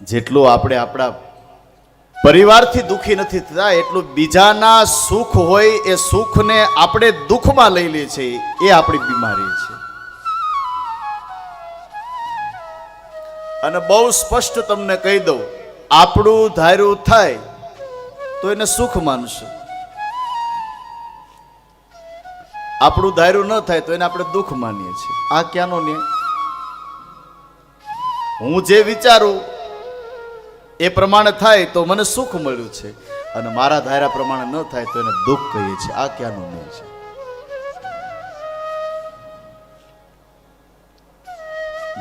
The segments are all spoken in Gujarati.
જેટલું આપણે આપણા પરિવારથી દુઃખી નથી થતા, એટલું બીજાના સુખ હોય એ સુખને આપણે દુઃખમાં લઈ લે છે, એ આપણી બીમારી છે. અને બહુ સ્પષ્ટ તમને કહી દઉં, આપણું ધાર્યું થાય તો એને સુખ માનશું. આપણું ધાર્યું ન થાય તો એને આપણે દુઃખ માનીએ છીએ. આ ક્યાંનો ન્યાય? હું જે વિચારું એ પ્રમાણે થાય તો મને સુખ મળ્યું છે. અને મારા ધાર્યા પ્રમાણે ન થાય તો એને દુઃખ કહીએ છીએ. આ ક્યાંનું ન્યાય છે?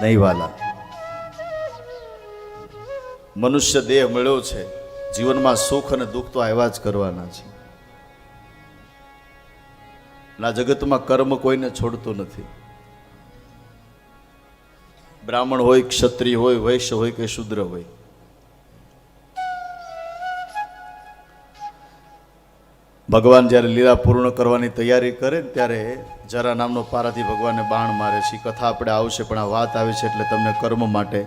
નહીં વાલા મનુષ્ય દેહ મળ્યો છે. જીવનમાં સુખ અને દુઃખ તો આવ્યા જ કરવાના છે. ના, જગતમાં કર્મ કોઈને છોડતું નથી. બ્રાહ્મણ હોય ક્ષત્રિય હોય, વૈશ્ય હોય કે શુદ્ર હોય. ભગવાન જ્યારે લીલા પૂર્ણ કરવાની તૈયારી કરે ને ત્યારે જરા નામનો પારાથી ભગવાનને બાણ મારે છે. કથા આપણે આવશે, પણ આ વાત આવે છે એટલે તમને કર્મ માટે.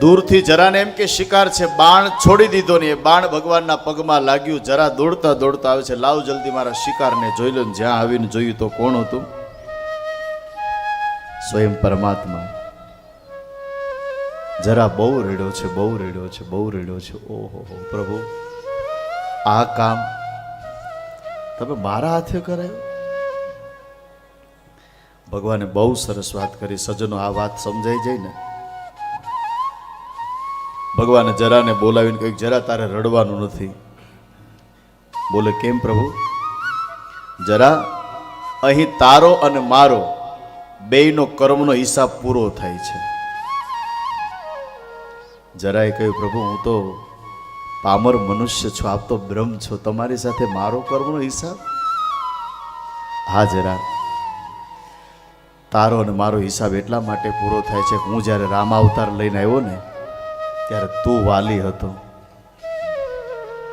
દૂરથી જરાને એમ કે શિકાર છે, બાણ છોડી દીધો ને એ બાણ ભગવાનના પગમાં લાગ્યું. જરા દોડતા દોડતા આવે છે, લાવ જલ્દી મારા શિકારને જોઈ લો જ્યાં આવીને જોયું તો કોણ હતું? સ્વયં પરમાત્મા. જરા બહુ રેડ્યો છે, બહુ રેડ્યો છે, બહુ રેડ્યો છે. ઓહો, હો, પ્રભુ, આ કામ તમે મારા હાથે કરાયું? ભગવાને બહુ સરસ વાત કરી સજ્જનો આ વાત સમજાઈ જાય ને? ભગવાને જરાને બોલાવીને કહ્યું, જરા તારે રડવાનું નથી. બોલે, કેમ પ્રભુ? જરા અહીં તારો અને મારો બેયનો કર્મનો હિસાબ પૂરો થાય છે. જરાએ કહ્યું, પ્રભુ, હું તો પામર મનુષ્ય છું, આપ તો બ્રહ્મ છો, તમારી સાથે મારો કર્મનો હિસાબ? હા, જરા. તારો અને મારો હિસાબ એટલા માટે પૂરો થાય છે હું જ્યારે રામ અવતાર લઈને આવ્યો ને, ત્યારે તું વાલી હતો.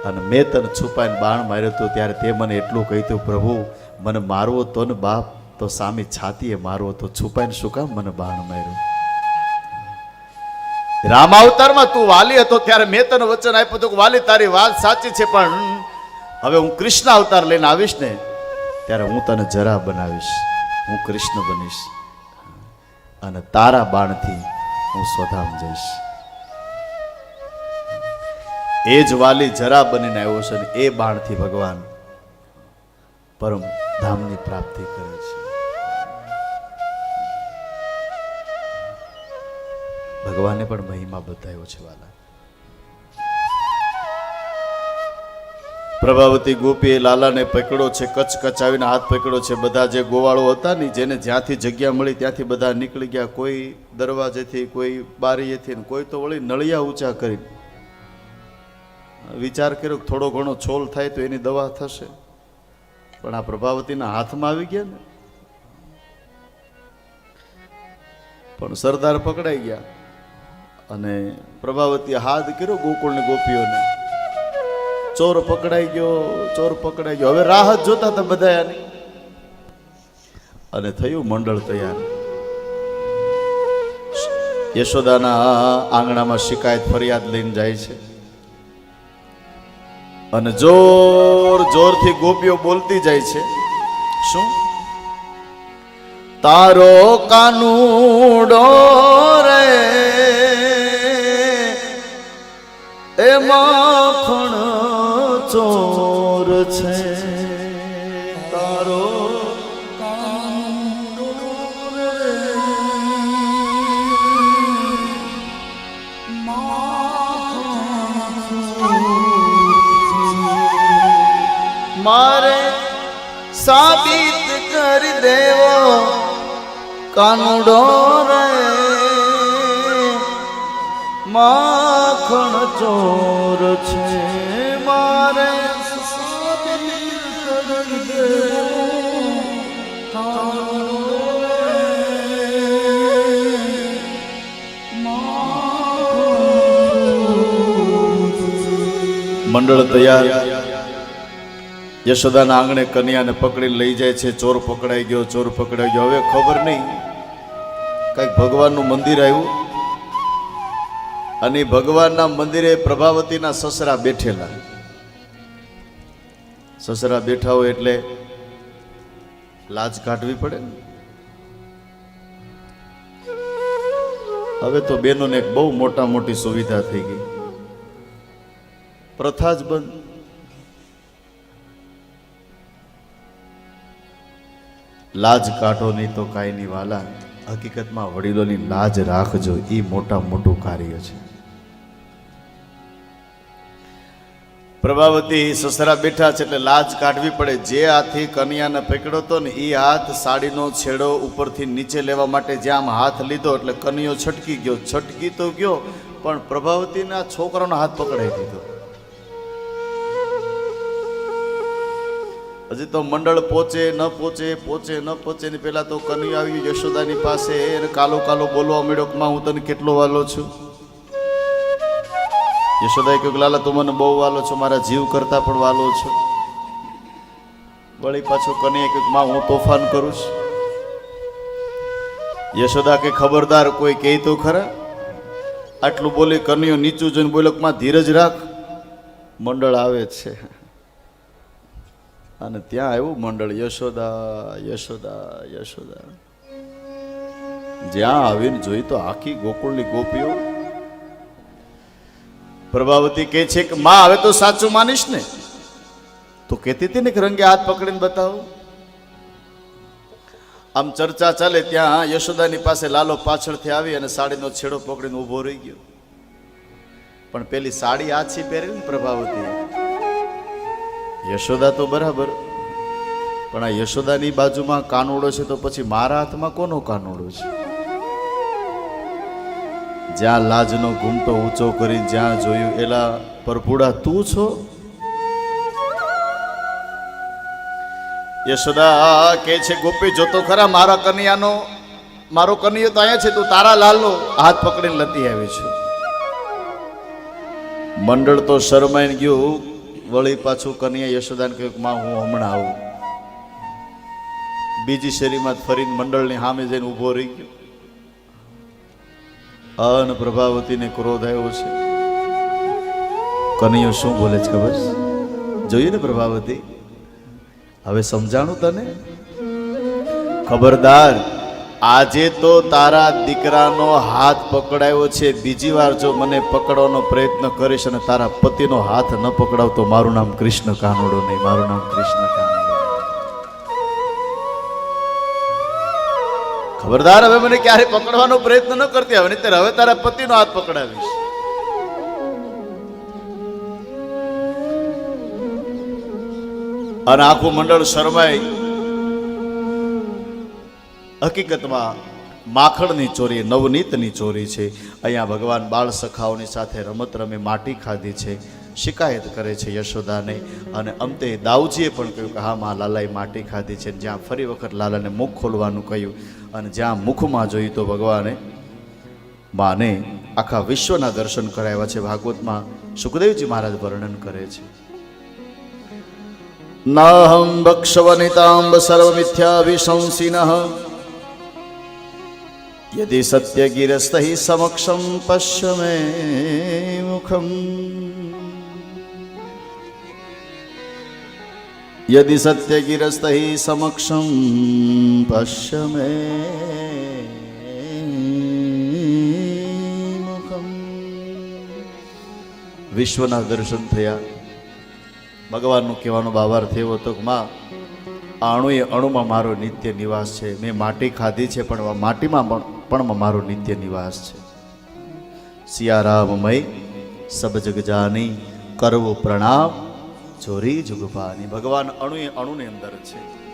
અને મેં તને છુપાઈને બાણ માર્યો હતો, ત્યારે તે મને એટલું કહ્યું પ્રભુ, મને મારવો તો ને બાપ, તો સામે છાતીએ મારવો તો છુપાઈને શું કામ મને બાણ માર્યો? રામ અવતારમાં તું વાલી હતો ત્યારે મેં તને વચન આપ્યું હતું કે વાલી, તારી વાત સાચી છે, પણ હવે હું કૃષ્ણ અવતાર લઈને આવીશ ને, ત્યારે હું તને જરા બનાવીશ. હું કૃષ્ણ બનીશ અને તારા બાણથી હું સ્વધામ જઈશ. એ જ વાલી જરા બનીને આવ્યો છે ને એ બાણથી ભગવાન પરમ ધામની પ્રાપ્તિ કરે છે. ભગવાને પણ મહિમા બતાવ્યો છે, વાલા. પ્રભાવતી ગોપીએ લાલાને પકડ્યો છે કચ કચાવીને હાથ પકડ્યો છે. બધા જે ગોવાળો હતા ને, જેને જ્યાંથી જગ્યા મળી ત્યાંથી બધા નીકળી ગયા. કોઈ દરવાજેથી, કોઈ બારીએથી કોઈ તો વળી નળિયા ઊંચા કરી વિચાર કર્યો થોડો ઘણો છોલ થાય તો એની દવા થશે. પણ આ પ્રભાવતીના હાથમાં આવી ગયા ને. પણ સરદાર પકડાઈ ગયા. અને પ્રભાવતી હાથ કર્યો ગોકુળની ગોપીઓને. ચોર પકડાઈ ગયો, ચોર પકડાઈ ગયો. હવે રાહત જોતા હતા બધા એની અને થયું મંડળ તૈયાર. યશોદાના આંગણામાં શિકાયત ફરિયાદ લઈને જાય છે. અને જોર જોરથી ગોપીઓ બોલતી જાય છે. શું? તારો કાનુડો રે એ માખણ ચોર છે તારો મારે સાબિત કરી દેવો કાનુડો રે માખણ ચોર છે, મારે મંડળ તૈયાર. યશોદાના આંગણે કન્યાને પકડીને લઈ જાય છે, ચોર પકડાઈ ગયો, ચોર પકડાઈ ગયો. હવે ખબર નહીં, કંઈક ભગવાનનું મંદિર આવ્યું. અને ભગવાનના મંદિરે પ્રભાવતીના સસરા બેઠેલા. સસરા બેઠા હોય એટલે લાજ કાઢવી પડે ને. હવે તો બેનોને એક બહુ મોટા મોટી સુવિધા થઈ ગઈ. પ્રથા જ બંધ. લાજ કાઢો નહીં તો કાંઈ નહીં વાલા હકીકતમાં વડીલોની લાજ રાખજો. એ મોટા મોટું કાર્ય છે. પ્રભાવતી સસરા બેઠા છે એટલે લાજ કાઢવી પડે. જે હાથથી કન્યાને પકડ્યો હતો ને એ હાથ સાડીનો છેડો ઉપરથી નીચે લેવા માટે જ્યાં હાથ લીધો એટલે કનિયો છટકી ગયો. છટકી તો ગયો, પણ પ્રભાવતીના છોકરાનો હાથ પકડાઈ દીધો હજી તો મંડળ પહોંચે ન પહોંચે પહોંચે ન પહોંચે ને પહેલાં તો કન્યા આવી યશોદાની પાસે એને કાલો કાલો બોલવા મળ્યો માં, હું તને કેટલો વાલો છું? યશોદાએ કહ્યું લાલા, તું મને બહુ વાલો છો, મારા જીવ કરતા પણ વાલો છો. વળી પાછો કન્યાએ કહ્યું માં, હું તોફાન કરું છું. યશોદા કે, ખબરદાર કોઈ કહે તો ખરા? આટલું બોલી કન્યો નીચું જોઈને બોલકમાં ધીરજ રાખ, મંડળ આવે છે. અને ત્યાં આવ્યું મંડળ યશોદા યશોદા યશોદા. જ્યાં આવીને જોઈ તો આખી ગોકુળની ગોપીઓ પ્રભાવતી કહે છે કે, માં, હવે તો સાચું માનીશ ને? તો કહેતી હતી ને કે, રંગે હાથ પકડીને બતાવો. આમ ચર્ચા ચાલે ત્યાં યશોદાની પાસે લાલો પાછળથી આવી અને સાડીનો છેડો પકડીને ઊભો રહી ગયો. પણ પેલી સાડી આછી પહેરેલી ને પ્રભાવતી? યશોદા તો બરાબર. પણ આ યશોદાની બાજુમાં કાનોડો છે તો પછી મારા હાથમાં કોનો કાનોડો છે? જ્યાં લાજનો ઘૂમટો ઊંચો કરી જ્યાં જોયું, એલા પરભુડા તું છો? યશોદા કે છે, ગોપી જોતો ખરા મારા કન્યાનો, મારો કન્યો તો અહીંયા છે, તું તારા લાલનો હાથ પકડીને લતી આવી છું. મંડળ તો શરમાઈને ગયું વળી પાછું કન્યા યશોદાને કહ્યું માં, હું હમણાં આવું. બીજી શેરીમાં ફરીને મંડળની સામે જઈને ઊભો રહી ગયો. અન પ્રભાવતીને ક્રોધ આવ્યો છે. કનૈયો શું બોલે છે ખબર? જોઈએ ને પ્રભાવતી, હવે સમજાણું તને? ખબરદાર આજે તો તારા દીકરાનો હાથ પકડાયો છે. બીજી વાર જો મને પકડવાનો પ્રયત્ન કરીશ અને તારા પતિનો હાથ ન પકડાવ તો મારું નામ કૃષ્ણ કાનોડો નહીં, મારું નામ કૃષ્ણ ખબરદાર, હવે મને ક્યારે પકડવાનો પ્રયત્ન ન કરતી, હવે ત્યારે હવે તારા પતિનો હાથ પકડાવીશ. અને આખું મંડળ શરમાય. હકીકતમાં માખણની ચોરી, નવનીતની ચોરી છે. અહીંયા ભગવાન બાળ સખાઓની સાથે રમત રમે માટી ખાધી છે. શિકાયત કરે છે યશોદાને. અને અંતે દાઉજીએ પણ કહ્યું કે, હા, માં લાલાએ માટી ખાધી છે. જ્યાં ફરી વખત લાલાને મુખ ખોલવાનું કહ્યું. અને જ્યાં મુખમાં જોયું તો ભગવાને માને આખા વિશ્વના દર્શન કરાવ્યા છે. ભાગવતમાં સુખદેવજી મહારાજ વર્ણન કરે છે. નાહમ ભક્ષવનિતાંબ સર્વમિથ્યાભિશંસિનઃ યદિ સત્યગિરસ્ત સમક્ષમ પશ્ય મે મુખમ યદિ સત્યગિરસ્ત સમક્ષમ पश्य मे મુખમ વિશ્વના દર્શન થયા ભગવાનનું કહેવાનો ભાવાર્થ એવો હતો કે માં અણુએ અણુમાં મારો નિત્ય નિવાસ છે. મેં માટી ખાધી છે, પણ માટીમાં પણ મારો નિત્ય નિવાસ છે. સિયારામમય સબ જગ જાની કરવો પ્રણામ, ચોરી જુગપાની ભગવાન અણુએ અણુની અંદર છે.